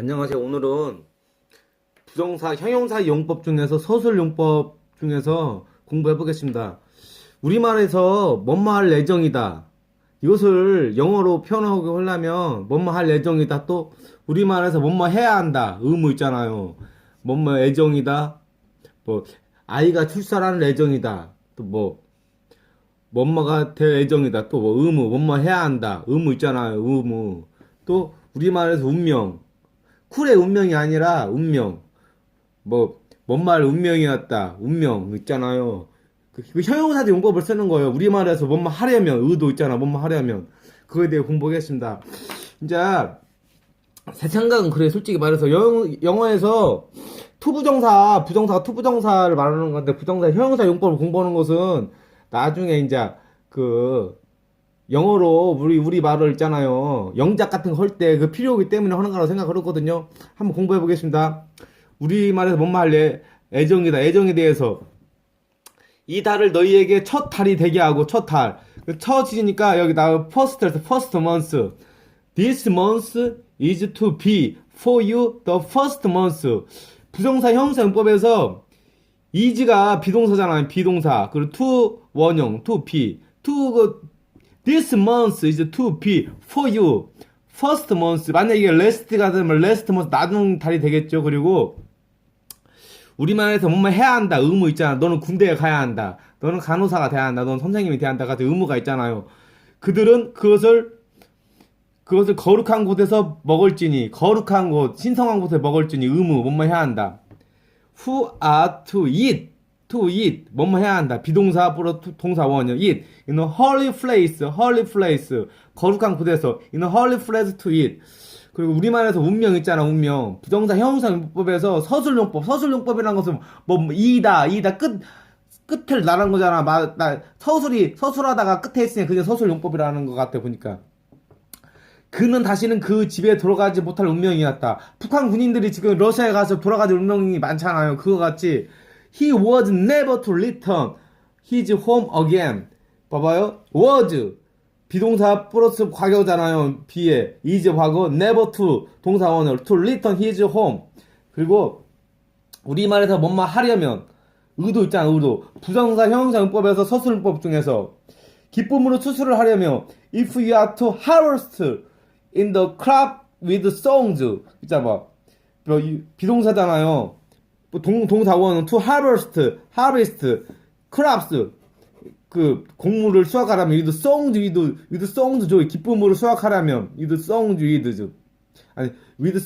안녕하세요. 오늘은 부정사, 형용사 용법 중에서 서술 용법 중에서 공부해 보겠습니다. 우리말에서 뭐뭐 할 예정이다. 이것을 영어로 표현하고 하려면 뭐뭐 할 예정이다. 또 우리말에서 뭐뭐 해야 한다. 의무 있잖아요. 뭐뭐 예정이다. 뭐 아이가 출산하는 예정이다. 또 뭐 뭐뭐가 될 예정이다. 또 뭐 의무, 뭐뭐 해야 한다. 의무 있잖아요. 의무. 또 우리말에서 운명. 쿨의 운명이 아니라 운명. 뭐, 뭔 말 운명이었다. 운명 있잖아요. 그, 그 형용사대 용법을 쓰는 거예요. 우리말에서 뭔 말 하려면, 의도 있잖아. 뭔 말 하려면. 그거에 대해 공부하겠습니다. 이제, 제 생각은 그래. 솔직히 말해서 영, 영어에서 투부정사, 부정사, 투부정사를 말하는 건데, 부정사, 형용사 용법을 공부하는 것은 나중에 이제 그, 영어로 우리 우리 말을 있잖아요. 영작 같은 거 할 때 그 필요하기 때문에 하는 거라고 생각하거든요. 한번 공부해 보겠습니다. 우리 말에서 뭔 말래? 애정이다. 애정에 대해서 이 달을 너희에게 첫 달이 되게 하고 첫 달. 그 첫이니까 여기 나 first에서 first month. This month is to be for you the first month. 부정사 형용사 용법에서 is가 비동사잖아요. 비동사. 그리고 to 원형, to be. to 그 This month is to be for you. First month. 만약에 이게 last가 되면 last month 나중 달이 되겠죠. 그리고 우리말에서 뭐뭐 해야 한다. 의무 있잖아. 너는 군대에 가야 한다. 너는 간호사가 돼야 한다. 너는 선생님이 돼야 한다. 같은 의무가 있잖아요. 그들은 그것을 그것을 거룩한 곳에서 먹을지니 거룩한 곳, 신성한 곳에 먹을지니 의무 뭐뭐 해야 한다. Who are to eat to eat 뭐뭐 해야 한다. 비동사 플러 동사 원형. eat in a holy place. holy place. 거룩한 곳에서 in a holy place to eat 그리고 우리말에서 운명 있잖아 운명. 부정사 형용사 용법에서 서술용법. 서술용법이라는 것은 뭐 이다 이다. 끝 끝을 나란 거잖아. 마, 나 서술이 서술하다가 끝에 있으니 그게 서술용법이라는 것 같아 보니까. 그는 다시는 그 집에 돌아가지 못할 운명이었다. 북한 군인들이 지금 러시아에 가서 돌아가질 운명이 많잖아요. 그거 같이 he was never to return his home again. 봐봐요. was 비동사 플러스 과거잖아요. be에 is 과거 never to 동사 원어 to return his home. 그리고 우리말에서 뭔 말 하려면 의도 있잖아. 의도. 부정사 형용사 용법에서 서술법 중에서 기쁨으로 추수를 하려면 if you are to harvest in the crop with songs 있잖아 봐. 뭐, 이 비동사잖아요. 뭐 동, 동사원은 to harvest, harvest, crops 그 곡물을 수확하려면 with songs with, with songs 죠 기쁨으로 수확하려면 with songs with 아니 with